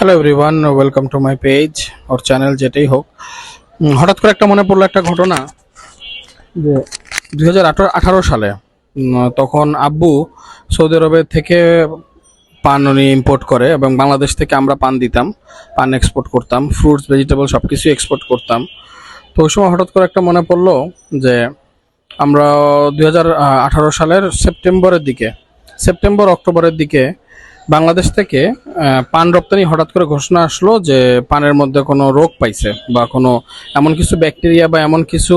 Hello everyone welcome to my page or channel যেটাই হোক। হঠাৎ করে একটা মনে পড়ল একটা ঘটনা যে দু হাজার আঠারো সালে তখন আব্বু সৌদি আরবের থেকে পান উনি ইম্পোর্ট করে এবং বাংলাদেশ থেকে আমরা পান দিতাম, পান এক্সপোর্ট করতাম ফ্রুটস ভেজিটেবল সব কিছুই এক্সপোর্ট করতাম। তো ওই সময় হঠাৎ করে একটা মনে পড়ল যে আমরা আঠারো সালের সেপ্টেম্বরের দিকে, সেপ্টেম্বর, অক্টোবরের দিকে বাংলাদেশ থেকে পান রপ্তানি হঠাৎ করে ঘোষণা আসলো যে পানের মধ্যে কোনো রোগ পাইছে বা কোনো এমন কিছু ব্যাকটেরিয়া বা এমন কিছু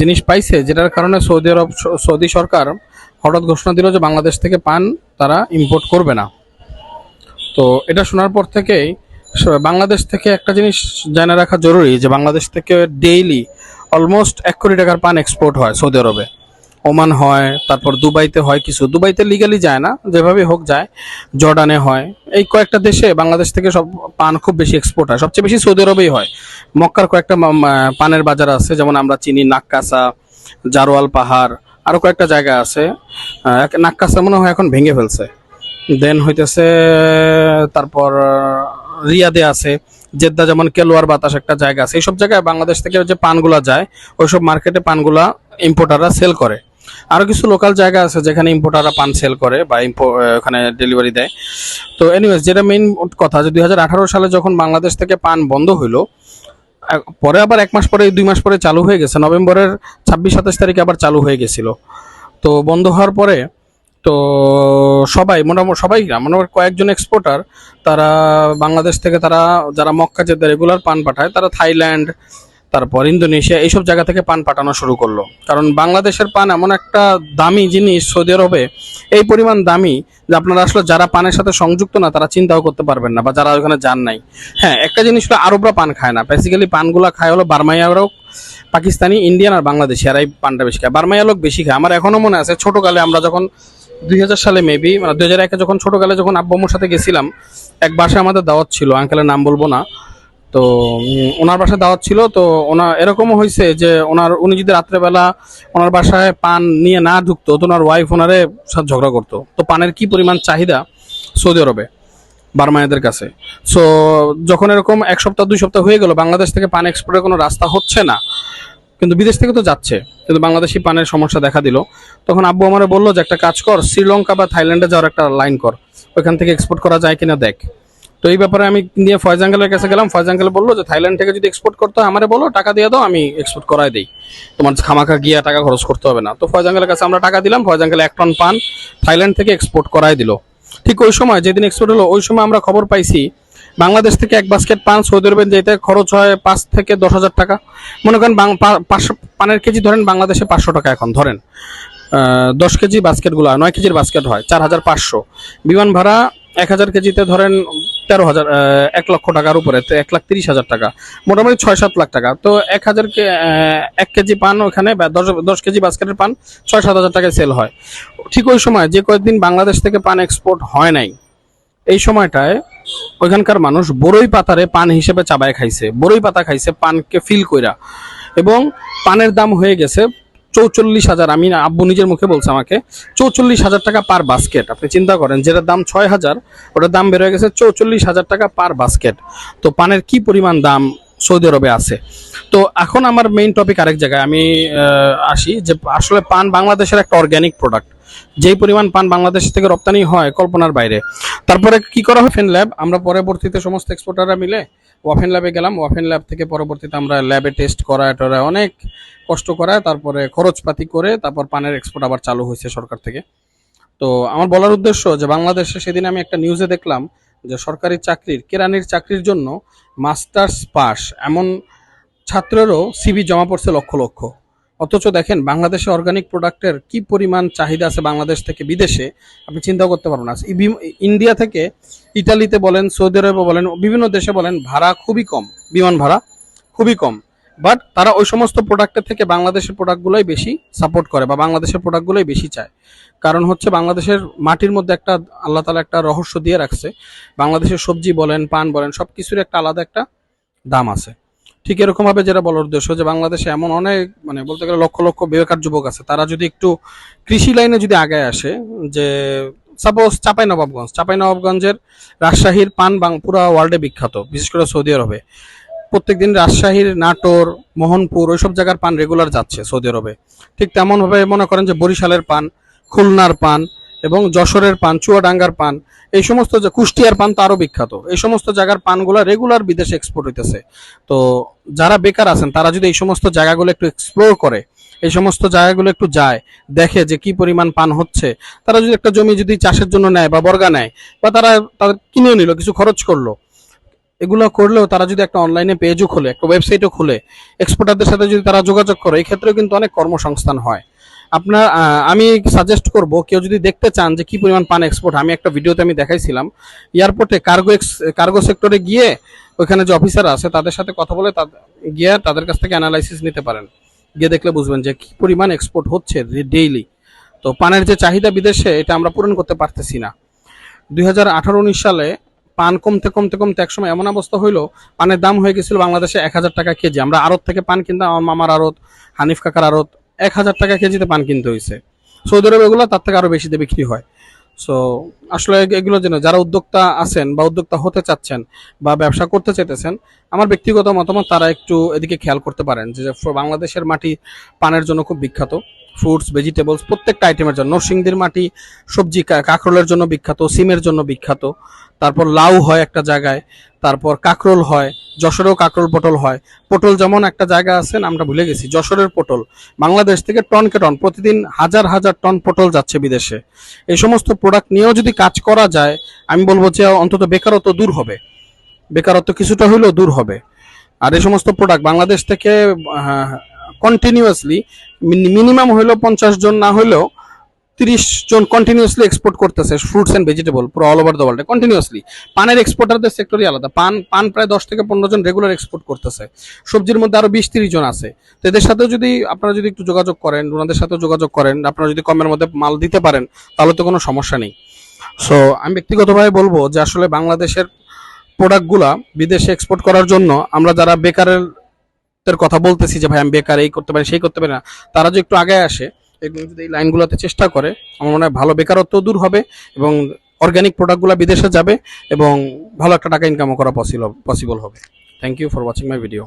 জিনিস পাইছে যেটার কারণে সৌদি আরব, সৌদি সরকার হঠাৎ ঘোষণা দিল যে বাংলাদেশ থেকে পান তারা ইম্পোর্ট করবে না। তো এটা শোনার পর থেকেই বাংলাদেশ থেকে একটা জিনিস জানা রাখা জরুরি যে বাংলাদেশ থেকে ডেইলি অলমোস্ট এক কোটি টাকার পান এক্সপোর্ট হয় সৌদি আরবে। ওমান হয়, তারপর দুবাইতে হয় কিছু। দুবাইতে লিগালি যায় না যেভাবে হোক যায়। জর্ডানে হয়। এই কয়েকটা দেশে বাংলাদেশ থেকে সব পান খুব বেশি এক্সপোর্ট হয়। সবচেয়ে বেশি সৌদি আরবেই হয়। মক্কার কয়েকটা পানের বাজার আছে, যেমন আমরা চিনি নাক্কাসা জারোয়াল পাহাড় আরও কয়েকটা জায়গা আছে। নাক্কাসা মনে হয় এখন ভেঙে ফেলছে। দেন হইতেছে, তারপর, রিয়াদে আছে। জেদ্দা যেমন কেলোয়ার বাতাস একটা জায়গা আছে। এইসব জায়গায় বাংলাদেশ থেকে যে পানগুলা যায়, ওইসব মার্কেটে পানগুলা ইম্পোর্টাররা সেল করে। আরও কিছু লোকাল জায়গা আছে যেখানে ইম্পোর্টাররা পান সেল করে বা ওখানে ডেলিভারি দেয়। তো এনিওয়েজ যেটা মেইন কথা, যে দু হাজার আঠারো সালে যখন বাংলাদেশ থেকে পান বন্ধ হইল পরে আবার এক মাস পরে, দুই মাস পরে চালু হয়ে গেছে। নভেম্বরের ছাব্বিশ, সাতাশ তারিখে আবার চালু হয়ে গেছিল। তো বন্ধ হওয়ার পরে, তো সবাই মোটামুটি সবাই মোটামুটি কয়েকজন এক্সপোর্টার তারা বাংলাদেশ থেকে তারা, যারা মক্কা যেতে রেগুলার পান পাঠায়, তারা থাইল্যান্ড তারপর ইন্দোনেশিয়া এইসব জায়গা থেকে পান পাঠানো শুরু করল। কারণ বাংলাদেশের পান এমন একটা দামি জিনিস সৌদি আরবে, এই পরিমাণ দামি যে আপনারা আসলে যারা পানের সাথে সংযুক্ত না, তারা চিন্তাও করতে পারবেন না বা যারা ওখানে যান নাই। হ্যাঁ একটা জিনিস হলো আরবরা পান খায় না। বেসিক্যালি পানগুলা খায় হলো বার্মাইয়ারাও পাকিস্তানি, ইন্ডিয়ান আর বাংলাদেশি আর এই পানটা বেশি খায়। বার্মাইয়া লোক বেশি খায়। আমার এখনও মনে আছে, ছোটোকালে আমরা যখন দুই হাজার সালে মেবি মানে দুই হাজার একে যখন ছোটকালে যখন আব্বু আম্মুর সাথে গেছিলাম, এক বাসায় আমাদের দাওয়াত ছিল আঙ্কেলের নাম বলব না তো ওনার বাসায় দাওয়াত ছিল, তো ওনার এরকমও হয়েছে যে ওনার, উনি যদি রাত্রেবেলা ওনার বাসায় পান নিয়ে না ঢুকতো, তো ওনার ওয়াইফ ওনারে সাথে ঝগড়া করতো। তো পানের কি পরিমাণ চাহিদা? সৌদি আরবে, বার্মায়াদের কাছে। সো যখন এরকম এক সপ্তাহ, দুই সপ্তাহ হয়ে গেল, বাংলাদেশ থেকে পান এক্সপোর্টের কোনো রাস্তা হচ্ছে না, কিন্তু বিদেশ থেকে তো যাচ্ছে, কিন্তু বাংলাদেশি পানের সমস্যা দেখা দিল। তখন আব্বু আমারে বলল যে, একটা কাজ কর, শ্রীলঙ্কা বা থাইল্যান্ডে যাওয়ার একটা লাইন কর, ওইখান থেকে এক্সপোর্ট করা যায় কিনা দেখ। তো এই ব্যাপারে আমি নিয়ে ফয়েজ কাছে গেলাম। ফয়েজ বলল যে, থাইল্যান্ড থেকে যদি এক্সপোর্ট করতে হয়, আমারে বলো, টাকা দিয়ে দাও, আমি এক্সপোর্ট করাই দিই। তোমার খামাখা গিয়া টাকা খরচ করতে হবে না। তো ফয়েজ কাছে আমরা টাকা দিলাম। ফয়েজ এক টন পান থাইল্যান্ড থেকে এক্সপোর্ট করাই দিল। ঠিক ওই সময়, যেদিন এক্সপোর্ট হলো, ওই সময় আমরা খবর পাইছি, বাংলাদেশ থেকে এক বাস্কেট পান সৌদি আরবে যেতে খরচ হয় পাঁচ থেকে দশ হাজার টাকা। মনে করেন পাঁচশো পানের কেজি ধরেন বাংলাদেশে পাঁচশো টাকা এখন, ধরেন। দশ কেজি বাস্কেটগুলো নয় কেজির বাস্কেট হয়, চার হাজার পাঁচশো। বিমান ভাড়া এক হাজার কেজিতে ধরেন তেরো হাজার এক লক্ষ টাকার উপরে এক লাখ তিরিশ হাজার টাকা। মোটামুটি ছয় সাত লাখ টাকা। তো এক হাজার এক কেজি পান ওখানে দশ দশ কেজি বাস্কেটের পান ছয় সাত হাজার টাকায় সেল হয়। ঠিক ওই সময় যে কয়েকদিন বাংলাদেশ থেকে পান এক্সপোর্ট হয় নাই, এই সময়টায় ওইখানকার মানুষ বড়ই পাতারে পান হিসেবে চাবায় খাইছে। বড়ই পাতা খাইছে পানকে ফিল কইরা। এবং পানের দাম হয়ে গেছে চৌচল্লিশ হাজার, আমি আব্বু নিজের মুখে বলছে আমাকে, চৌচল্লিশ হাজার টাকা পার বাস্কেট আপনি চিন্তা করেন, যেটার দাম ছয় হাজার, ওটার দাম বের হয়ে গেছে চৌচল্লিশ হাজার টাকা পার বাস্কেট তো পানের কি পরিমাণ দাম সৌদি আরবে আছে? তো এখন আমার মেইন টপিক আরেক জায়গায়, আমি আসি যে আসলে পান বাংলাদেশের একটা অর্গ্যানিক প্রোডাক্ট যেই পরিমাণ পান বাংলাদেশ থেকে রপ্তানি হয় কল্পনার বাইরে। তারপরে কি করা হয়? ফেনল্যাব আমরা পরবর্তীতে সমস্ত এক্সপোর্টাররা মিলে ওয়াফেন ল্যাবে গেলাম। ওয়াফেন ল্যাব থেকে পরবর্তীতে আমরা ল্যাবে টেস্ট করা টরা অনেক কষ্ট করায়। তারপরে খরচপাতি করে তারপর পানের এক্সপোর্ট আবার চালু হয়েছে সরকার থেকে। তো আমার বলার উদ্দেশ্য যে বাংলাদেশে সেদিন আমি একটা নিউজে দেখলাম যে সরকারি চাকরির, কেরানির চাকরির জন্য মাস্টার্স পাস এমন ছাত্রেরও সিভি জমা পড়ছে লক্ষ লক্ষ। অথচ দেখেন বাংলাদেশে অর্গানিক প্রোডাক্টের কি পরিমাণ চাহিদা আছে বাংলাদেশ থেকে বিদেশে, আপনি চিন্তা করতে পারবেন না। ইন্ডিয়া থেকে ইতালিতে বলেন, সৌদি আরবে বলেন, বিভিন্ন দেশে বলেন, ভাড়া খুবই কম, বিমান ভাড়া খুবই কম। বাট তারা ওই সমস্ত প্রোডাক্টের থেকে বাংলাদেশের প্রোডাক্টগুলোই বেশি সাপোর্ট করে বা বাংলাদেশের প্রোডাক্টগুলোই বেশি চায়। কারণ হচ্ছে বাংলাদেশের মাটির মধ্যে একটা আল্লাহ তালা একটা রহস্য দিয়ে রাখছে। বাংলাদেশের সবজি বলেন, পান বলেন সব কিছুর একটা আলাদা একটা দাম আছে। ঠিক এরকম ভাবে যেটা বলার উদ্দেশ্য যে বাংলাদেশে এমন অনেক মানে বলতে গেলে লক্ষ লক্ষ বেকার যুবক আছে। তারা যদি একটু কৃষি লাইনে যদি আগে আসে, যে সাপোজ চাপাই নবাবগঞ্জ চাপাই নবাবগঞ্জের রাজশাহীর পান পুরা ওয়ার্ল্ডে বিখ্যাত, বিশেষ করে সৌদি আরবে। প্রত্যেকদিন রাজশাহীর নাটোর, মোহনপুর, ওইসব জায়গার পান রেগুলার যাচ্ছে সৌদি আরবে। ঠিক তেমনভাবে মনে করেন যে বরিশালের পান, খুলনার পান এবং যশোরের পান, চুয়াডাঙ্গার পান, এই সমস্ত যে কুষ্টিয়ার পান তো আরও বিখ্যাত। এই সমস্ত জায়গার পানগুলো রেগুলার বিদেশে এক্সপোর্ট হইতেছে। তো যারা বেকার আছেন, তারা যদি এই সমস্ত জায়গাগুলো একটু এক্সপ্লোর করে, এই সমস্ত জায়গাগুলো একটু যায়, দেখে যে কি পরিমাণ পান হচ্ছে, তারা যদি একটা জমি যদি চাষের জন্য নেয় বা বর্গা নেয়, বা তারা তাদের কিনেও নিল, কিছু খরচ করল, এগুলো করলেও তারা যদি একটা অনলাইনে পেজও খোলে, একটা ওয়েবসাইটও খুলে এক্সপোর্টারদের সাথে যদি তারা যোগাযোগ করে এই ক্ষেত্রেও কিন্তু অনেক কর্মসংস্থান হয়। আপনার আমি সাজেস্ট করব, কেউ যদি দেখতে চান যে কি পরিমাণ পান এক্সপোর্ট আমি একটা ভিডিওতে আমি দেখাইছিলাম এয়ারপোর্টে কার্গো কার্গো সেক্টরে গিয়ে ওইখানে যে অফিসার আছে, তাদের সাথে কথা বলে গিয়ে তাদের কাছ থেকে অ্যানালাইসিস নিতে পারেন। গিয়ে দেখলে বুঝবেন যে কি পরিমাণ এক্সপোর্ট হচ্ছে ডেইলি তো পানের যে চাহিদা বিদেশে, এটা আমরা পূরণ করতে পারতেছি না। দুই হাজার সালে পান কমতে কমতে কমতে একসময় এমন অবস্থা হইল, পানের দাম হয়ে গেছিল বাংলাদেশে এক হাজার টাকা কেজি। আমরা আড়ত থেকে পান কিনতাম, আমার মামার আড়ত, হানিফ কাকার আড়ত। এক হাজার টাকা কেজিতে পান কিনতে হয়েছে সৌদি আরবে এগুলো তার থেকে আরও বেশিতে বিক্রি হয়। সো আসলে এগুলো যেন যারা উদ্যোক্তা আছেন বা উদ্যোক্তা হতে চাচ্ছেন বা ব্যবসা করতে চাইতেছেন, আমার ব্যক্তিগত মতামত তারা একটু এদিকে খেয়াল করতে পারেন যে বাংলাদেশের মাটি পানের জন্য খুব বিখ্যাত। ফ্রুটস, ভেজিটেবলস, প্রত্যেকটা আইটেমের জন্য। নরসিংদীর মাটি, সবজি কাঁকরোলের জন্য বিখ্যাত, সিমের জন্য বিখ্যাত। তারপর লাউ হয় একটা জায়গায়, তারপর কাঁকরোল হয়, যশোরেও কাঁকরোল পটল হয়। পটল যেমন একটা জায়গা আছে আমরা ভুলে গেছি, যশোরের পটল। বাংলাদেশ থেকে টনকে টন, প্রতিদিন হাজার হাজার টন পটল যাচ্ছে বিদেশে। এই সমস্ত প্রোডাক্ট নিয়েও যদি কাজ করা যায়, আমি বলব যে অন্তত বেকারত্ব দূর হবে। বেকারত্ব কিছুটা হইলেও দূর হবে। আর এই সমস্ত প্রোডাক্ট বাংলাদেশ থেকে কন্টিনিউয়াসলি মিনিমাম হইলেও পঞ্চাশ জন, না হইলেও তিরিশ জন কন্টিনিউয়াসলি এক্সপোর্ট করতেছে ফ্রুটস অ্যান্ড ভেজিটেবল পুরো অল ওভার দ্য ওয়ার্ল্ডে কন্টিনিউয়াসলি পানের এক্সপোর্টারদের সেক্টরই আলাদা। পান পান প্রায় দশ থেকে পনেরো জন রেগুলার এক্সপোর্ট করতেছে। সবজির মধ্যে আরও বিশ তিরিশ জন আছে। তো এদের সাথেও যদি আপনারা যদি একটু যোগাযোগ করেন, ওনাদের সাথেও যোগাযোগ করেন, আপনারা যদি কমের মধ্যে মাল দিতে পারেন, তাহলে তো কোনো সমস্যা নেই। সো আমি ব্যক্তিগতভাবে বলব যে আসলে বাংলাদেশের প্রোডাক্টগুলা বিদেশে এক্সপোর্ট করার জন্য আমরা যারা বেকারের কথা বলতেছি যে, ভাই, আমি বেকার, এই করতে পারি, সেই করতে পারি না। তারা যে একটু আগে আসে, এগুলো যদি এই লাইনগুলোতে চেষ্টা করে, আমার মনে হয় ভালো বেকারত্ব দূর হবে এবং অর্গ্যানিক প্রোডাক্টগুলো বিদেশে যাবে এবং ভালো একটা টাকা ইনকামও করা পসিবল পসিবল হবে। Thank you for watching my video